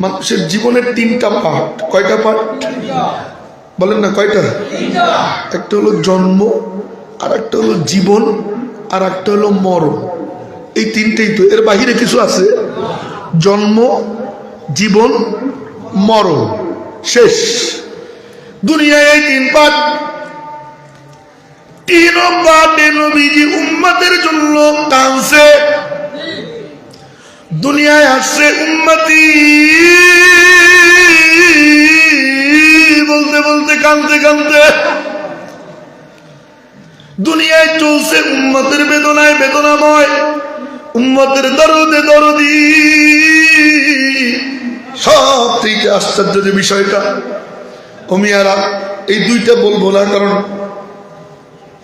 মানুষের জীবনের তিনটা পার্ট। কয়টা পার্ট? বলেন না, কয়টা? একটা হলো জন্ম আর একটা হলো জীবন আর একটা হলো মরণ। এই তিনটেই তো। এর বাহিরে কিছু আছে। জন্ম, জীবন, মরণ। শেষ। দুনিয়ায় এই তিন পাঠ তিন পাঠে নবীজি উম্মতের জন্য কানছে দুনিয়ায় আসছে উম্মতি। বলতে বলতে কানতে কানতে দুনিয়ায় চলছে উম্মতের বেদনায় বেদনাময়। উম্মতের দরদে দরদি। সব থেকে আশ্চর্য যে বিষয়টা। অমিয়ারা, এই দুইটা বলব না, কারণ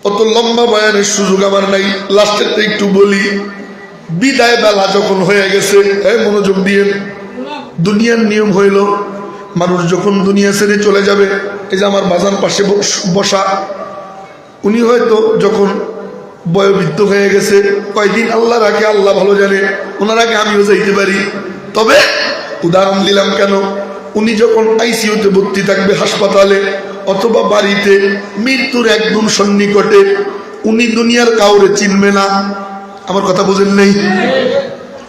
অত লম্বা বয়ানের সুযোগ আমার নাই। লাস্টেরটা একটু বলি। বিদায় বেলা যখন হয়ে গেছে, এই মনোযোগ দিয়ে। দুনিয়ার নিয়ম হইল, মানুষ যখন দুনিয়া ছেড়ে চলে যাবে, এই যে আমার বাজার পাশে বস- উনি হয়তো যখন বয়োবৃদ্ধ হয়ে গেছে, কয়দিন আল্লাহ রাখে, আল্লাহ ভালো জানে, ওনার আগে আমিও যাইতে পারি। তবে উদাহরণ দিলাম কেন? উনি যখন আইসিইউতে ভর্তি থাকবে হাসপাতালে অথবা বাড়িতে, মৃত্যুর একদম সন্নিকটে, উনি দুনিয়ার কাউরে চিনবে না। আমার কথা বুঝেন নেই?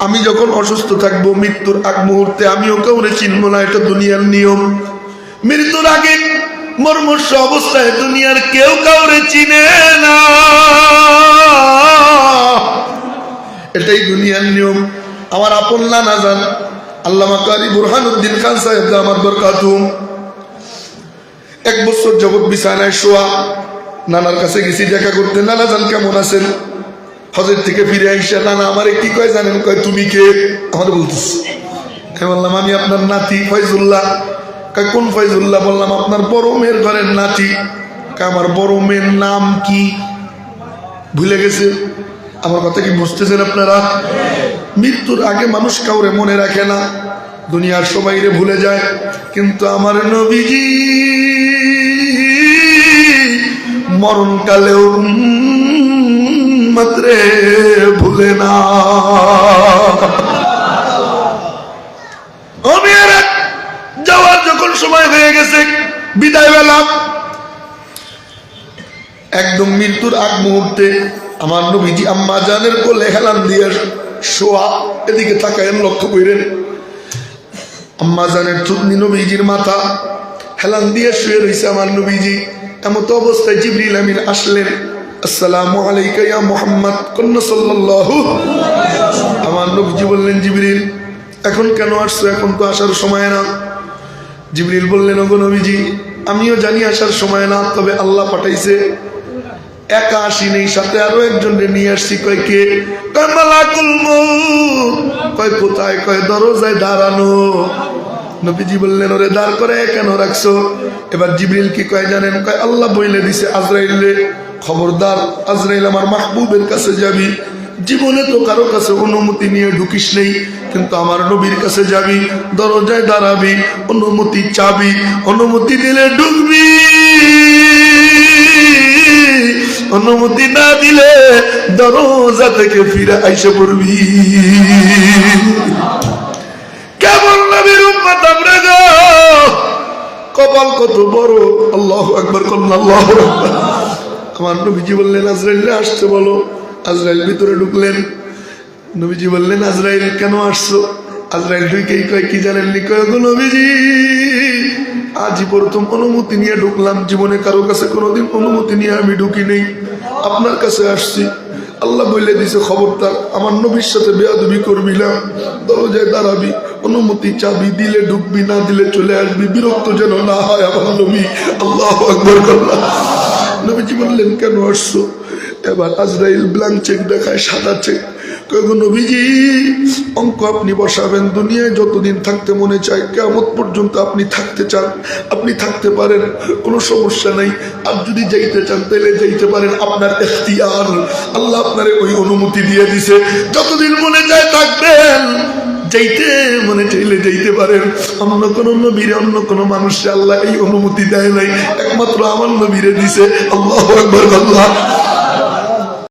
আমি যখন অসুস্থ থাকব, মৃত্যুর আগ মুহূর্তে আমি আমিও কাউরে চিনবো না, এটা দুনিয়ার নিয়ম। মৃত্যুর আগে মর্মস্য অবস্থায় দুনিয়ার কেউ কাউরে চিনে না। এটাই দুনিয়ার নিয়ম। আমার আপন না না জান, আল্লামা কারি বুরহানুদ্দিন খান সাহেব আমার বরকাতুম এক বছর জগৎ বিছানায় শোয়া, নানার কাছে গেছি, দেখা করতে, নানা জান কেমন আছেন? হজের থেকে ফিরে আইসা, না আমার কি কয় জানেন? কয়, তুমি কে? আমার বলতেছি। আমি বললাম, আমি আপনার নাতি ফয়জুল্লাহ। কয়, কোন ফয়জুল্লাহ? বললাম, আপনার বড় মেয়ের ঘরের নাতি। আমার বড় মেয়ের নাম কি? ভুলে গেছে। আমার কথা কি বুঝতেছেন আপনারা? মৃত্যুর আগে মানুষ কাউরে মনে রাখে না। দুনিয়ার সবাইরে ভুলে যায়। কিন্তু আমার নবীজি মরণকালেও মাত্রে ভুলে না যাওয়ার যখন সময় হয়ে গেছে, বিদায় বেলা একদম মৃত্যুর আগ মুহূর্তে আমার নবীজি আম্মা জানের কোলে হেলান দিয়ে শোয়া এদিকে তাকায়েন, লক্ষ্য করেন। আম্মা জানের থুতনি নবীজির মাথা হেলান দিয়ে শুয়ে রয়েছে আমার নবীজি। এমত অবস্থায় জিবরিল আমিন আসলেন। আসসালামু আলাইকা ইয়া মুহাম্মদ কন্না সাল্লাল্লাহু। আমার নবীজি বললেন, জিবরিল, এখন কেন আসছো? এখন তো আসার সময় না। জিবরিল বললেন, ওগো নবীজি, আমিও জানি আসার সময় না, তবে আল্লাহ পাঠাইছে। একা আসি নেই, সাথে আরও একজন নিয়ে আসছি, কয় কে? কয়, মালাকুল কয়, কোথায়? কয়, দরজায় দাঁড়ানো। নবীজি বললেন, ওরে দাঁড় করে কেন রাখছো? এবার জিবরিল কি কয় জানেন? কয়, আল্লাহ বইলে দিছে আজরাইলে খবরদার আজরাইল আমার মাহবুবের কাছে যাবি। জীবনে তো কারও কাছে অনুমতি নিয়ে ঢুকিস নেই, কিন্তু আমার নবীর কাছে যাবি, দরজায় দাঁড়াবি, অনুমতি চাবি, অনুমতি দিলে ঢুকবি। অনুমতি না দিলে দরজা থেকে ফিরে আইসে পড়বি। কেমন নবীর কপাল কত বড়, আল্লাহ একবার করুন আল্লাহ। আমার নবীজি বললেন, আজরাইল আসতে বলো। আজরাইল ভিতরে ঢুকলেন। নবীজি বললেন, আজরাইল কেন আসছো? আজরাইল ঢুকেই কয়, কি জানেননি কয় গো নবীজি, আজই প্রথম অনুমতি নিয়ে ঢুকলাম। জীবনে কারও কাছে কোনোদিন অনুমতি নিয়ে আমি ঢুকি নেই। আপনার কাছে আসছি। আল্লাহ বলে দিছে খবরটা আমার নবীর সাথে বেয়াদবি করবি না। দরজায় দাঁড়াবি। অনুমতি চাবি দিলে ঢুকবি, না দিলে চলে আসবি। বিরক্ত যেন না হয় আমার নবী। আল্লাহ আকবর করলাম নবীজি বললেন, কেন আসছো? এবার আজরাইল ব্ল্যাঙ্ক চেক দেখায়, সাদা চেক নবীজি, অঙ্ক আপনি বসাবেন দুনিয়ায়, যতদিন থাকতে মনে চায় কেমন পর্যন্ত আপনি থাকতে চান। আপনি থাকতে পারেন, কোনো সমস্যা নাই। আর যদি যাইতে চান তাহলে যাইতে পারেন আপনার এখতিয়ার। আল্লাহ আপনার ওই অনুমতি দিয়ে দিছে, যতদিন মনে চায় থাকবেন। যাইতে, মনে চাইলে যাইতে পারেন। অন্য কোন নবীরে, অন্য কোন মানুষ আল্লাহ এই অনুমতি দেয় নাই। একমাত্র আমার নবীরে দিছে। আল্লাহ আল্লাহ।